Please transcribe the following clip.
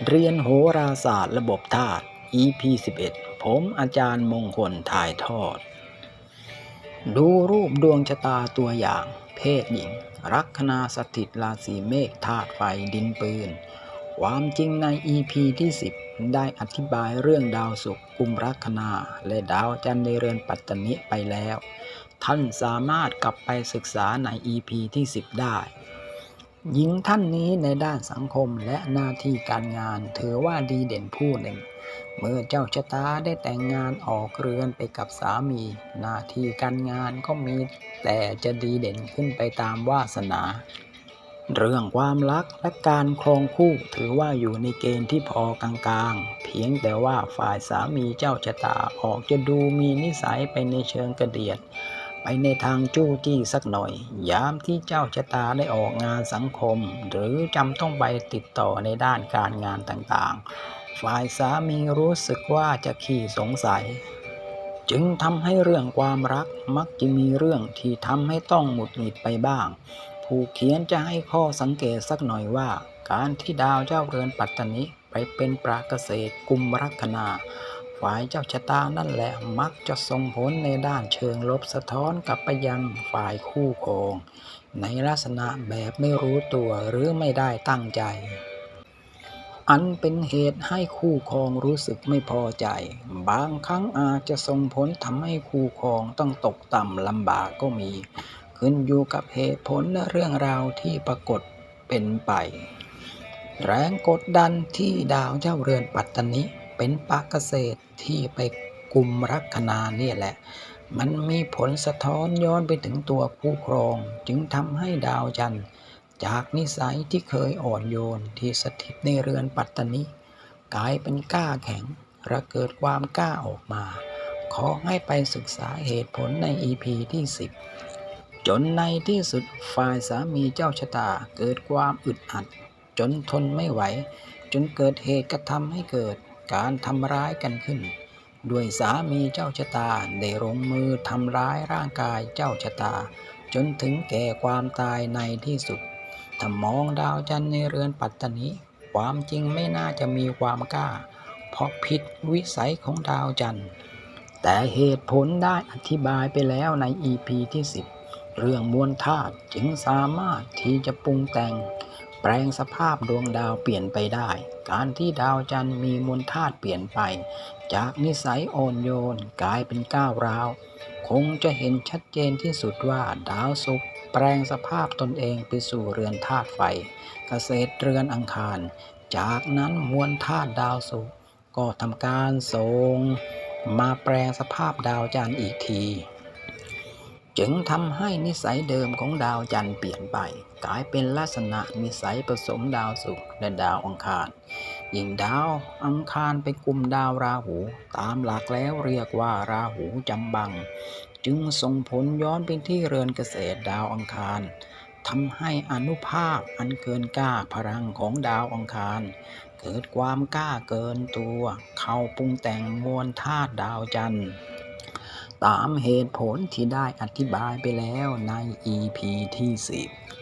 เรียนโหราศาสตร์ระบบธาตุ EP 11 ผมอาจารย์มงคลถ่ายทอด ดูรูปดวงชะตาตัวอย่าง เพศหญิง ลัคนาสถิตราศีเมษธาตุไฟดินปืน ความจริงใน EP ที่ 10 ได้อธิบายเรื่องดาวศุกร์กุมลัคนา และดาวจันทร์ในเรือนปัตตนิไปแล้ว ท่านสามารถกลับไปศึกษาใน EP ที่ 10 ได้ หญิงท่านนี้ในด้านสังคมและหน้าที่การงานถือว่าดีเด่นผู้หนึ่ง เมื่อเจ้าชะตาได้แต่งงานออกเรือนไปกับสามี หน้าที่การงานก็มีแต่จะดีเด่นขึ้นไปตามวาสนา เรื่องความรักและการครองคู่ถือว่าอยู่ในเกณฑ์ที่พอกลางๆ เพียงแต่ว่าฝ่ายสามีเจ้าชะตาออกจะดูมีนิสัยไปในเชิงกระเดียด ไปในทางจู้จี้สักหน่อย ยามที่เจ้าชะตาได้ออกงานสังคม หรือจำต้องไปติดต่อในด้านการงานต่างๆ ฝ่ายสามีรู้สึกว่าจะขี้สงสัย จึงทำให้เรื่องความรักมักจะมีเรื่องที่ทำให้ต้องหงุดหงิดไปบ้าง ผู้เขียนจะให้ข้อสังเกตสักหน่อยว่า การที่ดาวเจ้าเรือนปัตตนิไปเป็นปราเกษตรกุมลัคนา ฝ่ายเจ้าชะตานั่นแหละมักจะส่งผลในด้านเชิงลบสะท้อนกลับไปยังฝ่ายคู่ครอง ในลักษณะแบบไม่รู้ตัวหรือไม่ได้ตั้งใจ อันเป็นเหตุให้คู่ครองรู้สึกไม่พอใจ บางครั้งอาจจะส่งผลทำให้คู่ครองต้องตกต่ำลำบากก็มี ขึ้นอยู่กับเหตุผลและเรื่องราวที่ปรากฏเป็นไป แรงกดดันที่ดาวเจ้าเรือนปัตตนิ เป็นปากเกษตรที่ไปกลุ่มลัคนาเนี่ยแหละ มันมีผลสะท้อนย้อนไปถึงตัวคู่ครอง จึงทำให้ดาวจันทร์จากนิสัยที่เคยอ่อนโยนที่สถิตในเรือนปัตตนิกลายเป็นกล้าแข็งและเกิดความกล้าออกมา ขอให้ไปศึกษาเหตุผลใน EP ที่ 10 จนในที่สุดฝ่ายสามีเจ้าชะตาเกิดความอึดอัด จนทนไม่ไหว จนเกิดเหตุกระทำให้เกิด การทำร้ายกันขึ้น ด้วยสามีเจ้าชะตาได้ลงมือทำร้ายร่างกายเจ้าชะตา จนถึงแก่ความตายในที่สุดถ้ามองดาวจันทร์ในเรือนปัตตนิความจริงไม่น่าจะมีความกล้า เพราะผิดวิสัยของดาวจันทร์ แต่เหตุผลได้อธิบายไปแล้วใน EP ที่ 10 เรื่องมวลธาตุจึงสามารถที่จะปรุงแต่ง แปลงสภาพดวงดาวเปลี่ยนไปได้ การที่ดาวจันทร์มีมวลธาตุเปลี่ยนไป จากนิสัยอ่อนโยนกลายเป็นก้าวร้าว คงจะเห็นชัดเจนที่สุดว่าดาวศุกร์แปลงสภาพตนเองไปสู่เรือนธาตุไฟ เกษตรเรือนอังคาร จากนั้นมวลธาตุดาวศุกร์ก็ทำการส่งมาแปลงสภาพดาวจันทร์อีกที จึงทำให้นิสัยเดิมของดาวจันทร์เปลี่ยนไป กลายเป็นลักษณะนิสัยผสมดาวศุกร์และดาวอังคาร ยิ่งดาวอังคารไปกลุ่มดาวราหู ตามหลักแล้วเรียกว่าราหูจำบัง จึงส่งผลย้อนไปที่เรือนเกษตรดาวอังคารทำให้อนุภาพอันเกินกล้าพลังของดาวอังคาร เกิดความกล้าเกินตัว เข้าปรุงแต่งมวลธาตุดาวจันทร์ ตามเหตุผลที่ได้อธิบายไปแล้วใน EP ที่ 10